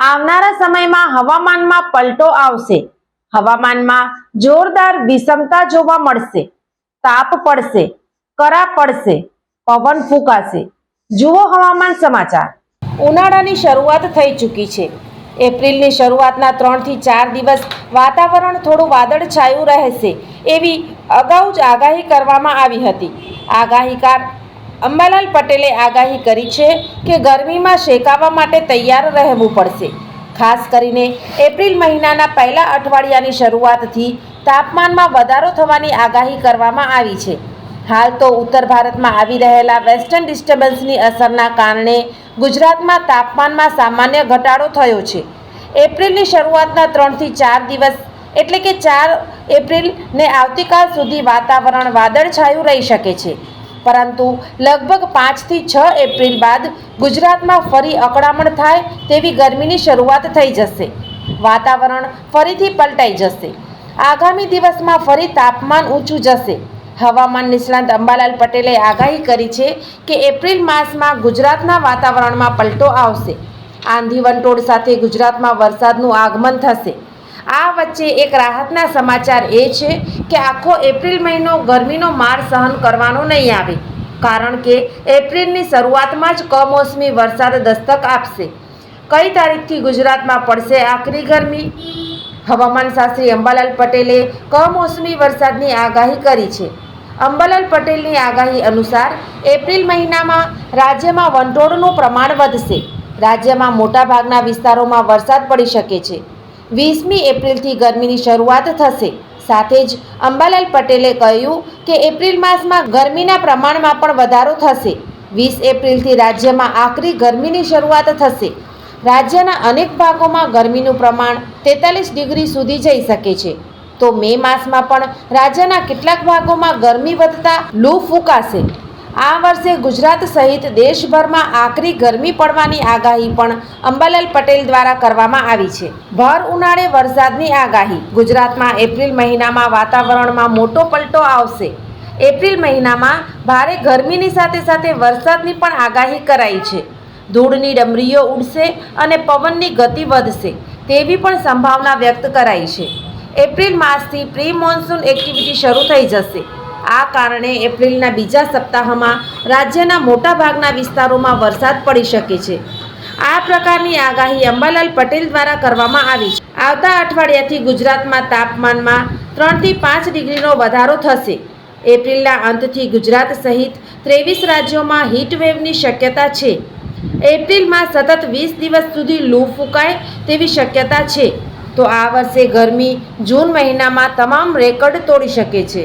આવનારા સમયમાં હવામાનમાં પલટો આવશે. હવામાનમાં જોરદાર વિષમતા જોવા મળશે. તાપ પડશે. કરા પડશે. પવન ફૂંકાશે. જુઓ હવામાન સમાચાર. ઉનાળાની શરૂઆત થઈ ચૂકી છે. એપ્રિલની શરૂઆતના ત્રણથી ચાર દિવસ વાતાવરણ થોડું વાદળછાયું રહેશે એવી અગાઉ જ આગાહી કરવામાં આવી હતી. આગાહીકાર અંબાલાલ પટેલે આગાહી કરી છે કે ગરમીમાં શેકાવા માટે તૈયાર રહેવું પડશે. ખાસ કરીને એપ્રિલ મહિનાના પહેલા અઠવાડિયાની શરૂઆતથી તાપમાનમાં વધારો થવાની આગાહી કરવામાં આવી છે. હાલ તો ઉત્તર ભારતમાં આવી રહેલા વેસ્ટર્ન ડિસ્ટર્બન્સની અસરના કારણે ગુજરાતમાં તાપમાનમાં સામાન્ય ઘટાડો થયો છે. એપ્રિલની શરૂઆતના ત્રણથી ચાર દિવસ એટલે કે ચાર એપ્રિલને આવતીકાલ સુધી વાતાવરણ વાદળછાયું રહી શકે છે. પરંતુ લગભગ પાંચથી છ એપ્રિલ બાદ ગુજરાતમાં ફરી અકળામણ થાય તેવી ગરમીની શરૂઆત થઈ જશે. વાતાવરણ ફરીથી પલટાઈ જશે. આગામી દિવસમાં ફરી તાપમાન ઊંચું જશે. હવામાન નિષ્ણાંત અંબાલાલ પટેલે આગાહી કરી છે કે એપ્રિલ માસમાં ગુજરાતના વાતાવરણમાં પલટો આવશે. આંધી વંટોળ સાથે ગુજરાતમાં વરસાદનું આગમન થશે. આ વચ્ચે એક રાહતના સમાચાર એ છે કે આખો એપ્રિલ મહિનો ગરમીનો માર સહન કરવાનો નહીં આવે, કારણ કે એપ્રિલની શરૂઆતમાં જ કમોસમી વરસાદ દસ્તક આપશે. કઈ તારીખથી ગુજરાતમાં પડશે આકરી ગરમી? હવામાન શાસ્ત્રી અંબાલાલ પટેલે કમોસમી વરસાદની આગાહી કરી છે. અંબાલાલ પટેલની આગાહી અનુસાર એપ્રિલ મહિનામાં રાજ્યમાં વંટોળનું પ્રમાણ વધશે. રાજ્યમાં મોટાભાગના વિસ્તારોમાં વરસાદ પડી શકે છે. વીસમી એપ્રિલથી ગરમીની શરૂઆત થશે. સાથે જ અંબાલાલ પટેલે કહ્યું કે એપ્રિલ માસમાં ગરમીના પ્રમાણમાં પણ વધારો થશે. વીસ એપ્રિલથી રાજ્યમાં આકરી ગરમીની શરૂઆત થશે. રાજ્યના અનેક ભાગોમાં ગરમીનું પ્રમાણ તેતાલીસ ડિગ્રી સુધી જઈ શકે છે. તો મે માસમાં પણ રાજ્યના કેટલાક ભાગોમાં ગરમી વધતા લૂ ફૂંકાશે. આ વર્ષે ગુજરાત સહિત દેશભરમાં આકરી ગરમી પડવાની આગાહી પણ અંબાલાલ પટેલ દ્વારા કરવામાં આવી છે. ભર ઉનાળે વરસાદની આગાહી. ગુજરાતમાં એપ્રિલ મહિનામાં વાતાવરણમાં મોટો પલટો આવશે. એપ્રિલ મહિનામાં ભારે ગરમીની સાથે સાથે વરસાદની પણ આગાહી કરાઈ છે. ધૂળની ડમરીઓ ઉડશે અને પવનની ગતિ વધશે તેવી પણ સંભાવના વ્યક્ત કરાઈ છે. એપ્રિલ માસથી પ્રી મોન્સૂન એક્ટિવિટી શરૂ થઈ જશે. આ કારણે એપ્રિલના બીજા સપ્તાહમાં રાજ્યના મોટાભાગના વિસ્તારોમાં વરસાદ પડી શકે છે. આ પ્રકારની આગાહી અંબાલાલ પટેલ દ્વારા કરવામાં આવી છે. આવતા અઠવાડિયાથી ગુજરાતમાં તાપમાનમાં ત્રણથી પાંચ ડિગ્રીનો વધારો થશે. એપ્રિલના અંતથી ગુજરાત સહિત ત્રેવીસ રાજ્યોમાં હીટવેવની શક્યતા છે. એપ્રિલમાં સતત વીસ દિવસ સુધી લૂ ફૂંકાય તેવી શક્યતા છે. તો આ વર્ષે ગરમી જૂન મહિનામાં તમામ રેકર્ડ તોડી શકે છે.